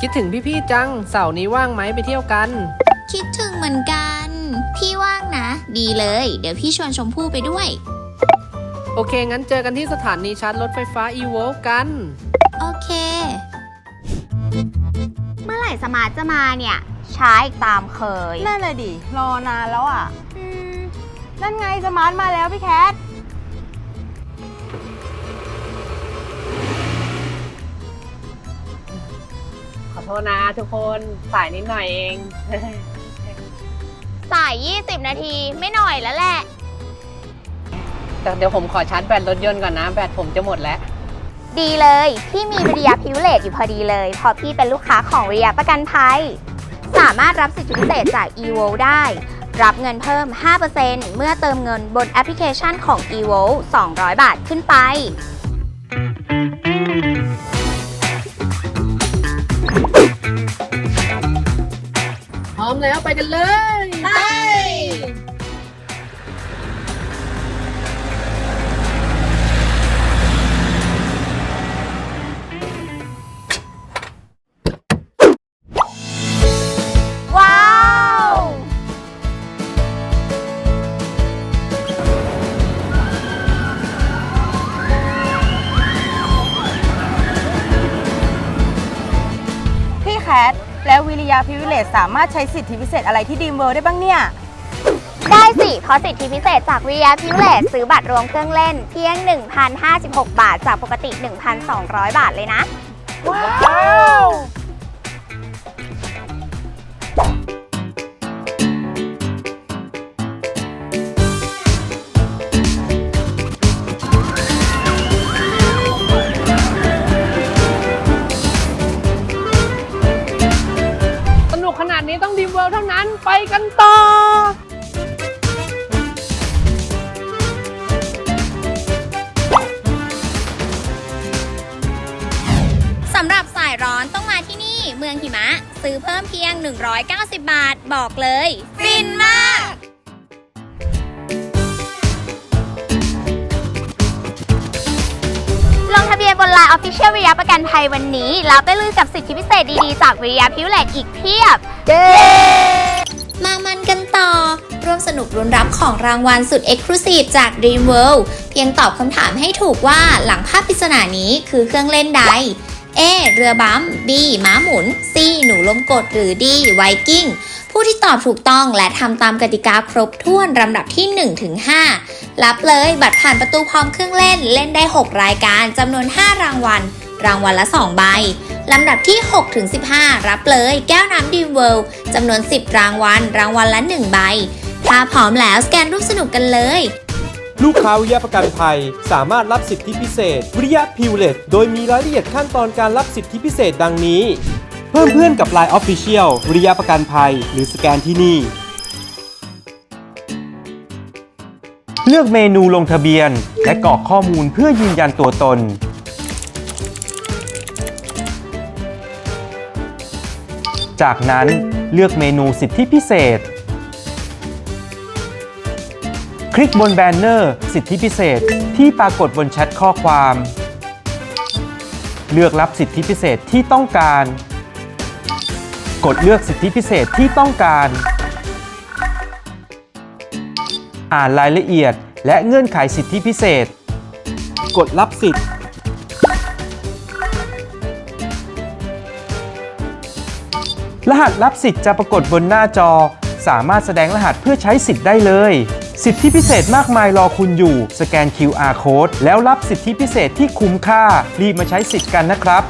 คิดถึงพี่ๆจัง เสาร์นี้ว่างไหมไปเที่ยวกัน คิดถึงเหมือนกัน พี่ว่างนะ ดีเลย เดี๋ยวพี่ชวนชมพู่ไปด้วย โอเค งั้นเจอกันที่สถานีชาร์จรถไฟฟ้า e v o กัน โอเค เมื่อไหร่สมาร์ทจะมาเนี่ย ช้าอีกตามเคย นั่นเลยดิ รอนานแล้วอะ อืม นั่นไงสมาร์ทมาแล้วพี่แคท ทษนะทุกคนสายนิดหน่อยเอง สาย 20 นาทีไม่หน่อยแล้วแหละ แต่เดี๋ยวผมขอชาร์จแบตรถยนต์ก่อนนะ แบตผมจะหมดแล้ว ดีเลย พี่มีวิริยาพิวเลตอยู่พอดีเลย เพราะพี่เป็นลูกค้าของวิริยาประกันภัย สามารถรับสิทธิพิเศษจาก evo ได้ รับเงินเพิ่ม 5%เมื่อเติมเงินบนแอปพลิเคชันของ evo 200 บาทขึ้นไป แล้วไปกันเลยไปว้าว พี่แคท แล้ววิริยาพิวิเลตสามารถใช้สิทธิพิเศษอะไรที่ดีมเวิลด์ได้บ้างเนี่ย ได้สิ เพราะสิทธิพิเศษจากวิริยาพิวเลตซื้อบัตรรวมเครื่องเล่นเพียง 1,056 บาท จากปกติ 1,200 บาทเลยนะ ว้าว กันต่อสำหรับสายร้อนต้องมาที่นี่เมืองหิมะ ซื้อเพิ่มเพียง 190 บาทบอกเลย ฟินมาก ลงทะเบียนบนไลน์ Official วิริยาประกันภัยวันนี้ แล้วไปลุยกับสิทธิพิเศษดี ๆ จากวิริยาพิวเลตอีกเพียบ มามันกันต่อ ร่วมสนุกรุนรับของรางวัลสุด Exclusive จาก Dream World เพียงตอบคำถามให้ถูกว่าหลังภาพปริศนานี้คือเครื่องเล่นใด A เรือบัม B ม้าหมุน C หนูลมกดหรือ D ไวกิ้งผู้ที่ตอบถูกต้องและทำตามกติกาครบถ้วนลำดับที่1ถึง5รับเลยบัตรผ่านประตูพร้อมเครื่องเล่นเล่นได้ 6 รายการจำนวน 5 รางวัล รางวัลละ 2 ใบ ลำดับที่ 6 ถึง 15 รับเลยแก้วน้ำดีมเวิลด์จำนวน 10 รางวัล รางวัลละ 1 ใบ ถ้าพร้อมแล้วสแกนรูปสนุกกันเลย ลูกค้าวิยะประกันภัย สามารถรับสิทธิพิเศษ วิยะพิวเลตโดยมีรายละเอียดขั้นตอนการรับสิทธิพิเศษดังนี้ เพิ่มเพื่อนกับ Line Official วิริยะประกันภัย หรือสแกนที่นี่ เลือกเมนูลงทะเบียน และกรอกข้อมูลเพื่อยืนยันตัวตน จากนั้นเลือกเมนูสิทธิพิเศษ คลิกบนแบนเนอร์ สิทธิพิเศษที่ปรากฏบนแชทข้อความ เลือกรับสิทธิพิเศษที่ต้องการ กดเลือกสิทธิพิเศษที่ต้องการ อ่านรายละเอียดและเงื่อนไขสิทธิพิเศษ กดรับสิทธิ์ รหัสรับสิทธิ์จะปรากฏบนหน้าจอ สามารถแสดงรหัสเพื่อใช้สิทธิ์ได้เลย สิทธิพิเศษมากมายรอคุณอยู่ สแกน QR code แล้วรับสิทธิพิเศษที่คุ้มค่า รีบมาใช้สิทธิ์กันนะครับ